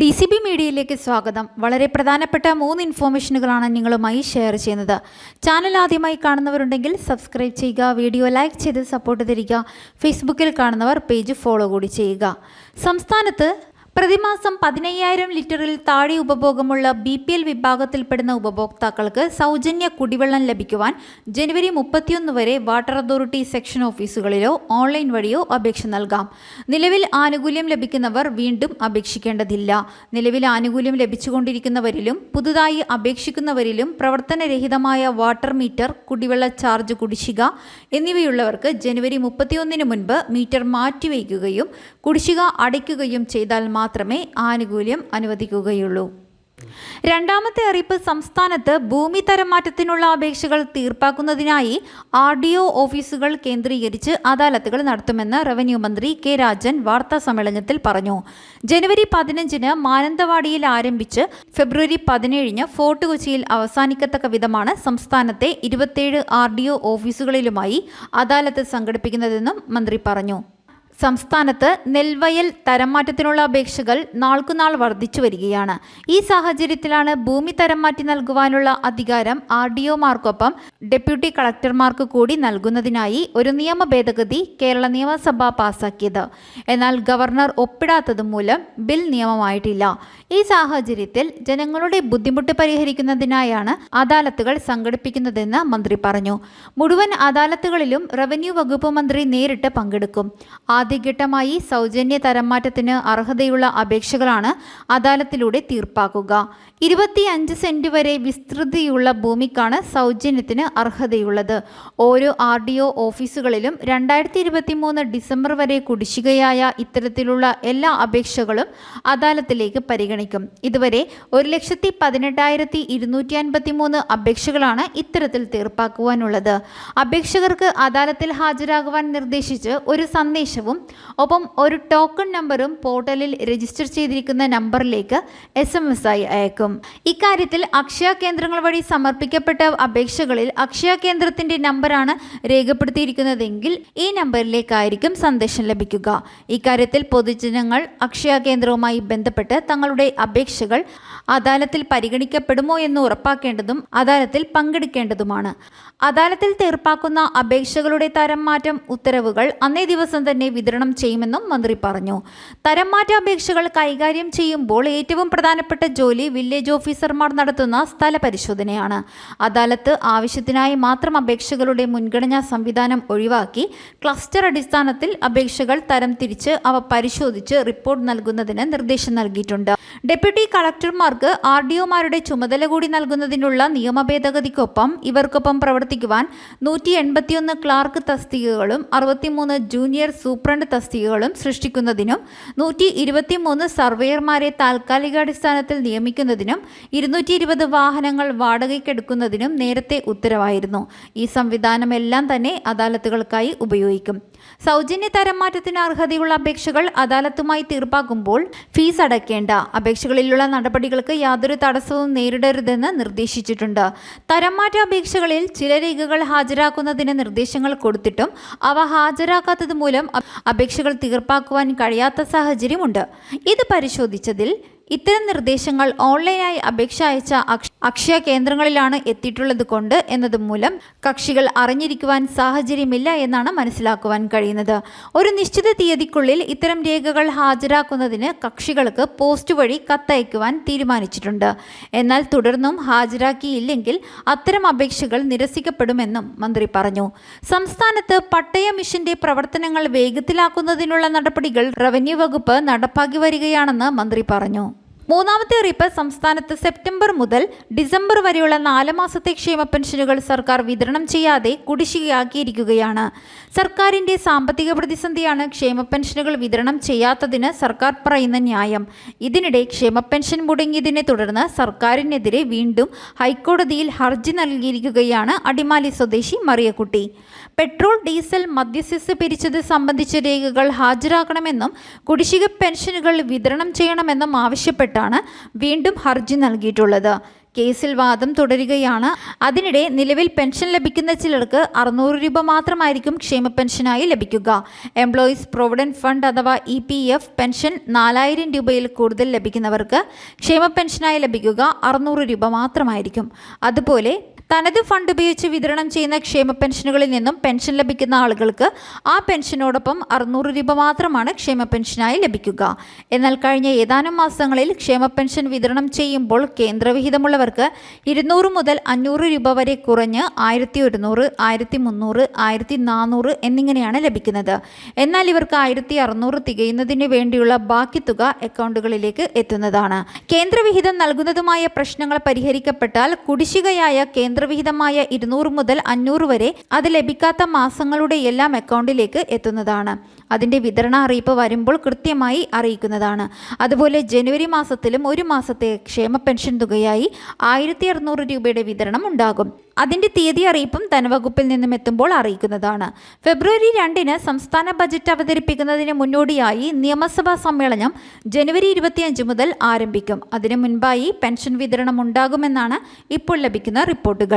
D C B മീഡിയയിലേക്ക് സ്വാഗതം. വളരെ പ്രധാനപ്പെട്ട മൂന്ന് ഇൻഫോർമേഷനുകളാണ് നിങ്ങളുമായി ഷെയർ ചെയ്യുന്നത്. ചാനൽ ആദ്യമായി കാണുന്നവരുണ്ടെങ്കിൽ സബ്സ്ക്രൈബ് ചെയ്യുക വീഡിയോ ലൈക്ക് ചെയ്ത് സപ്പോർട്ട് തരിക ഫേസ്ബുക്കിൽ കാണുന്നവർ പേജ് ഫോളോ കൂടി ചെയ്യുക. സംസ്ഥാനത്ത് പ്രതിമാസം പതിനയ്യായിരം ലിറ്ററിൽ താഴെ ഉപഭോഗമുള്ള ബി പി എൽ വിഭാഗത്തിൽപ്പെടുന്ന ഉപഭോക്താക്കൾക്ക് സൗജന്യ കുടിവെള്ളം ലഭിക്കുവാൻ ജനുവരി മുപ്പത്തിയൊന്ന് വരെ വാട്ടർ അതോറിറ്റി സെക്ഷൻ ഓഫീസുകളിലോ ഓൺലൈൻ വഴിയോ അപേക്ഷ നൽകാം. നിലവിൽ ആനുകൂല്യം ലഭിക്കുന്നവർ വീണ്ടും അപേക്ഷിക്കേണ്ടതില്ല. നിലവിൽ ആനുകൂല്യം ലഭിച്ചുകൊണ്ടിരിക്കുന്നവരിലും പുതുതായി അപേക്ഷിക്കുന്നവരിലും പ്രവർത്തനരഹിതമായ വാട്ടർ മീറ്റർ കുടിവെള്ള ചാർജ് കുടിശ്ശിക എന്നിവയുള്ളവർക്ക് ജനുവരി മുപ്പത്തിയൊന്നിന് മുൻപ് മീറ്റർ മാറ്റിവയ്ക്കുകയും കുടിശ്ശിക അടയ്ക്കുകയും ചെയ്താൽ മാത്രമേ ആനുകൂല്യം അനുവദിക്കുകയുള്ളൂ. രണ്ടാമത്തെ അറിയിപ്പ് സംസ്ഥാനത്ത് ഭൂമി തരംമാറ്റത്തിനുള്ള അപേക്ഷകൾ തീർപ്പാക്കുന്നതിനായി ആർ ഡി ഒ ഓഫീസുകൾ കേന്ദ്രീകരിച്ച് അദാലത്തുകൾ നടത്തുമെന്ന് റവന്യൂ മന്ത്രി കെ രാജൻ വാർത്താ സമ്മേളനത്തിൽ പറഞ്ഞു. ജനുവരി പതിനഞ്ചിന് മാനന്തവാടിയിൽ ആരംഭിച്ച് ഫെബ്രുവരി പതിനേഴിന് ഫോർട്ട് കൊച്ചിയിൽ അവസാനിക്കത്തക്ക വിധമാണ് സംസ്ഥാനത്തെ ഇരുപത്തിയേഴ് ആർ ഡി ഒ ഓഫീസുകളിലുമായി അദാലത്ത് സംഘടിപ്പിക്കുന്നതെന്നും മന്ത്രി പറഞ്ഞു. സംസ്ഥാനത്ത് നെൽവയൽ തരംമാറ്റത്തിനുള്ള അപേക്ഷകൾ നാൾക്കുനാൾ വർദ്ധിച്ചു വരികയാണ്. ഈ സാഹചര്യത്തിലാണ് ഭൂമി തരംമാറ്റി നൽകുവാനുള്ള അധികാരം ആർ ഡി ഒമാർക്കൊപ്പം ഡെപ്യൂട്ടി കളക്ടർമാർക്ക് കൂടി നൽകുന്നതിനായി ഒരു നിയമ ഭേദഗതി കേരള നിയമസഭ പാസാക്കിയത്. എന്നാൽ ഗവർണർ ഒപ്പിടാത്തത് മൂലം ബിൽ നിയമമായിട്ടില്ല. ഈ സാഹചര്യത്തിൽ ജനങ്ങളുടെ ബുദ്ധിമുട്ട് പരിഹരിക്കുന്നതിനായാണ് അദാലത്തുകൾ സംഘടിപ്പിക്കുന്നതെന്ന് മന്ത്രി പറഞ്ഞു. മുഴുവൻ അദാലത്തുകളിലും റവന്യൂ വകുപ്പ് മന്ത്രി നേരിട്ട് പങ്കെടുക്കും. ആദ്യഘട്ടമായി സൗജന്യ തരംമാറ്റത്തിന് അർഹതയുള്ള അപേക്ഷകളാണ് അദാലത്തിലൂടെ തീർപ്പാക്കുക. ഇരുപത്തിയഞ്ച് സെന്റ് വരെ വിസ്തൃതിയുള്ള ഭൂമിക്കാണ് സൗജന്യത്തിന് അർഹതയുള്ളത്. ഓരോ ആർ ഡി ഒ ഓഫീസുകളിലും രണ്ടായിരത്തി ഇരുപത്തി മൂന്ന് ഡിസംബർ വരെ കുടിശ്ശികയായ ഇത്തരത്തിലുള്ള എല്ലാ അപേക്ഷകളും അദാലത്തിലേക്ക് പരിഗണിക്കും. ഇതുവരെ ഒരു ലക്ഷത്തി പതിനെട്ടായിരത്തി ഇരുന്നൂറ്റി അൻപത്തി മൂന്ന് അപേക്ഷകളാണ് ഇത്തരത്തിൽ തീർപ്പാക്കുവാനുള്ളത്. അപേക്ഷകർക്ക് അദാലത്തിൽ ഹാജരാകുവാൻ നിർദ്ദേശിച്ച് ഒരു സന്ദേശവും ഒപ്പം ഒരു ടോക്കൺ നമ്പറും പോർട്ടലിൽ രജിസ്റ്റർ ചെയ്തിരിക്കുന്ന നമ്പറിലേക്ക് എസ് എം എസ് ആയി അയക്കും. ഇക്കാര്യത്തിൽ അക്ഷയ കേന്ദ്രങ്ങൾ വഴി സമർപ്പിക്കപ്പെട്ട അപേക്ഷകളിൽ അക്ഷയ കേന്ദ്രത്തിന്റെ നമ്പറാണ് രേഖപ്പെടുത്തിയിരിക്കുന്നതെങ്കിൽ ഈ നമ്പറിലേക്കായിരിക്കും സന്ദേശം ലഭിക്കുക. ഇക്കാര്യത്തിൽ പൊതുജനങ്ങൾ അക്ഷയ കേന്ദ്രവുമായി ബന്ധപ്പെട്ട് തങ്ങളുടെ അപേക്ഷകൾ അദാലത്തിൽ പരിഗണിക്കപ്പെടുമോ എന്ന് ഉറപ്പാക്കേണ്ടതും അദാലത്തിൽ പങ്കെടുക്കേണ്ടതുമാണ്. അദാലത്തിൽ തീർപ്പാക്കുന്ന അപേക്ഷകളുടെ തരം മാറ്റം ഉത്തരവുകൾ അന്നേ ദിവസം തന്നെ വിതരണം ചെയ്യുമെന്നും മന്ത്രി പറഞ്ഞു. തരംമാറ്റ അപേക്ഷകൾ കൈകാര്യം ചെയ്യുമ്പോൾ ഏറ്റവും പ്രധാനപ്പെട്ട ജോലി വില്ലേജ് ഓഫീസർമാർ നടത്തുന്ന സ്ഥല പരിശോധനയാണ് അദാലത്ത് ആവശ്യത്തിനായി മാത്രം അപേക്ഷകളുടെ മുൻഗണനാ സംവിധാനം ഒഴിവാക്കി ക്ലസ്റ്റർ അടിസ്ഥാനത്തിൽ അപേക്ഷകൾ തരം തിരിച്ച് അവ പരിശോധിച്ച് റിപ്പോർട്ട് നൽകുന്നതിന് നിർദ്ദേശം നൽകിയിട്ടുണ്ട്. ഡെപ്യൂട്ടി കളക്ടർമാർക്ക് ആർ ഡി ഒമാരുടെ ചുമതല കൂടി നൽകുന്നതിനുള്ള നിയമ ഭേദഗതിക്കൊപ്പം ഇവർക്കൊപ്പം പ്രവർത്തിക്കുവാൻ നൂറ്റി എൺപത്തിയൊന്ന് ക്ലാർക്ക് തസ്തികകളും അറുപത്തിമൂന്ന് ജൂനിയർ സൂപ്രണ്ട് തസ്തികകളും സൃഷ്ടിക്കുന്നതിനും നൂറ്റി ഇരുപത്തിമൂന്ന് സർവേയർമാരെ താൽക്കാലികാടിസ്ഥാനത്തിൽ നിയമിക്കുന്നതിനും ഇരുന്നൂറ്റി ഇരുപത് വാഹനങ്ങൾ വാടകയ്ക്കെടുക്കുന്നതിനും നേരത്തെ ഉത്തരവായിരുന്നു. ഈ സംവിധാനമെല്ലാം തന്നെ അദാലത്തുകൾക്കായി ഉപയോഗിക്കും. സൗജന്യ തരംമാറ്റത്തിന് അർഹതയുള്ള അപേക്ഷകൾ അദാലത്തുമായി തീർപ്പാക്കുമ്പോൾ ഫീസ് അടയ്ക്കേണ്ട. അപേക്ഷകളിലുള്ള നടപടികൾക്ക് യാതൊരു തടസ്സവും നേരിടരുതെന്ന് നിർദ്ദേശിച്ചിട്ടുണ്ട്. തരംമാറ്റ അപേക്ഷകളിൽ ചില രേഖകൾ ഹാജരാക്കുന്നതിന് നിർദ്ദേശങ്ങൾ കൊടുത്തിട്ടും അവ ഹാജരാക്കാത്തത് മൂലം അപേക്ഷകൾ തീർപ്പാക്കുവാൻ കഴിയാത്ത സാഹചര്യമുണ്ട്. ഇത് പരിശോധിച്ചതിൽ ഇത്തരം നിർദ്ദേശങ്ങൾ ഓൺലൈനായി അപേക്ഷ അയച്ച അക്ഷയ കേന്ദ്രങ്ങളിലാണ് എത്തിയിട്ടുള്ളത് കൊണ്ട് എന്നതുമൂലം കക്ഷികൾ അറിഞ്ഞിരിക്കുവാൻ സാഹചര്യമില്ല എന്നാണ് മനസ്സിലാക്കുവാൻ കഴിയുന്നത്. ഒരു നിശ്ചിത തീയതിക്കുള്ളിൽ ഇത്തരം രേഖകൾ ഹാജരാക്കുന്നതിന് കക്ഷികൾക്ക് പോസ്റ്റ് വഴി കത്തയക്കുവാൻ തീരുമാനിച്ചിട്ടുണ്ട്. എന്നാൽ തുടർന്നും ഹാജരാക്കിയില്ലെങ്കിൽ അത്തരം അപേക്ഷകൾ നിരസിക്കപ്പെടുമെന്നും മന്ത്രി പറഞ്ഞു. സംസ്ഥാനത്ത് പട്ടയ മിഷന്റെ പ്രവർത്തനങ്ങൾ വേഗത്തിലാക്കുന്നതിനുള്ള നടപടികൾ റവന്യൂ വകുപ്പ് നടപ്പാക്കി വരികയാണെന്ന് മന്ത്രി പറഞ്ഞു. മൂന്നാമത്തെ അറിയിപ്പ് സംസ്ഥാനത്ത് സെപ്റ്റംബർ മുതൽ ഡിസംബർ വരെയുള്ള നാല് മാസത്തെ ക്ഷേമ പെൻഷനുകൾ സർക്കാർ വിതരണം ചെയ്യാതെ കുടിശ്ശികയാക്കിയിരിക്കുകയാണ്. സർക്കാരിന്റെ സാമ്പത്തിക പ്രതിസന്ധിയാണ് ക്ഷേമ പെൻഷനുകൾ വിതരണം ചെയ്യാത്തതിന് സർക്കാർ പറയുന്ന ന്യായം. ഇതിനിടെ ക്ഷേമ പെൻഷൻ മുടങ്ങിയതിനെ തുടർന്ന് സർക്കാരിനെതിരെ വീണ്ടും ഹൈക്കോടതിയിൽ ഹർജി നൽകിയിരിക്കുകയാണ് അടിമാലി സ്വദേശി മറിയക്കുട്ടി. പെട്രോൾ ഡീസൽ മദ്യസെസ് പിരിച്ചത് സംബന്ധിച്ച രേഖകൾ ഹാജരാക്കണമെന്നും കുടിശ്ശിക പെൻഷനുകൾ വിതരണം ചെയ്യണമെന്നും ആവശ്യപ്പെട്ടാണ് വീണ്ടും ഹർജി നൽകിയിട്ടുള്ളത്. കേസിൽ വാദം തുടരുകയാണ്. അതിനിടെ നിലവിൽ പെൻഷൻ ലഭിക്കുന്ന ചിലർക്ക് അറുന്നൂറ് രൂപ മാത്രമായിരിക്കും ക്ഷേമ പെൻഷനായി ലഭിക്കുക. എംപ്ലോയീസ് പ്രൊവിഡന്റ് ഫണ്ട് അഥവാ ഇ പി എഫ് പെൻഷൻ നാലായിരം രൂപയിൽ കൂടുതൽ ലഭിക്കുന്നവർക്ക് ക്ഷേമ പെൻഷനായി ലഭിക്കുക അറുന്നൂറ് രൂപ മാത്രമായിരിക്കും. അതുപോലെ തനത് ഫണ്ട് ഉപയോഗിച്ച് വിതരണം ചെയ്യുന്ന ക്ഷേമ പെൻഷനുകളിൽ നിന്നും പെൻഷൻ ലഭിക്കുന്ന ആളുകൾക്ക് ആ പെൻഷനോടൊപ്പം അറുന്നൂറ് രൂപ മാത്രമാണ് ക്ഷേമ പെൻഷനായി ലഭിക്കുക. എന്നാൽ കഴിഞ്ഞ ഏതാനും മാസങ്ങളിൽ ക്ഷേമ പെൻഷൻ വിതരണം ചെയ്യുമ്പോൾ കേന്ദ്രവിഹിതമുള്ളവർക്ക് ഇരുന്നൂറ് മുതൽ അഞ്ഞൂറ് രൂപ വരെ കുറഞ്ഞ് ആയിരത്തി ഒരുന്നൂറ് ആയിരത്തി മുന്നൂറ് ആയിരത്തി നാനൂറ് എന്നിങ്ങനെയാണ് ലഭിക്കുന്നത്. എന്നാൽ ഇവർക്ക് ആയിരത്തി അറുന്നൂറ് തികയുന്നതിന് വേണ്ടിയുള്ള ബാക്കി തുക അക്കൗണ്ടുകളിലേക്ക് എത്തുന്നതാണ്. കേന്ദ്രവിഹിതം നൽകുന്നതുമായ പ്രശ്നങ്ങൾ പരിഹരിക്കപ്പെട്ടാൽ കുടിശ്ശികയായ കേന്ദ്രവിഹിതമായ ഇരുന്നൂറ് മുതൽ അഞ്ഞൂറ് വരെ അത് ലഭിക്കാത്ത മാസങ്ങളുടെ എല്ലാം അക്കൗണ്ടിലേക്ക് എത്തുന്നതാണ്. അതിന്റെ വിതരണ അറിയിപ്പ് വരുമ്പോൾ കൃത്യമായി അറിയിക്കുന്നതാണ്. അതുപോലെ ജനുവരി മാസത്തിലും ഒരു മാസത്തെ ക്ഷേമ പെൻഷൻ തുകയായി ആയിരത്തി അറുന്നൂറ് രൂപയുടെ വിതരണം ഉണ്ടാകും. അതിന്റെ തീയതി അറിയിപ്പും ധനവകുപ്പിൽ നിന്നും എത്തുമ്പോൾ അറിയിക്കുന്നതാണ്. ഫെബ്രുവരി രണ്ടിന് സംസ്ഥാന ബജറ്റ് അവതരിപ്പിക്കുന്നതിന് മുന്നോടിയായി നിയമസഭാ സമ്മേളനം ജനുവരി ഇരുപത്തിയഞ്ച് മുതൽ ആരംഭിക്കും. അതിനു മുൻപായി പെൻഷൻ വിതരണം ഉണ്ടാകുമെന്നാണ് ഇപ്പോൾ ലഭിക്കുന്ന റിപ്പോർട്ടുകൾ.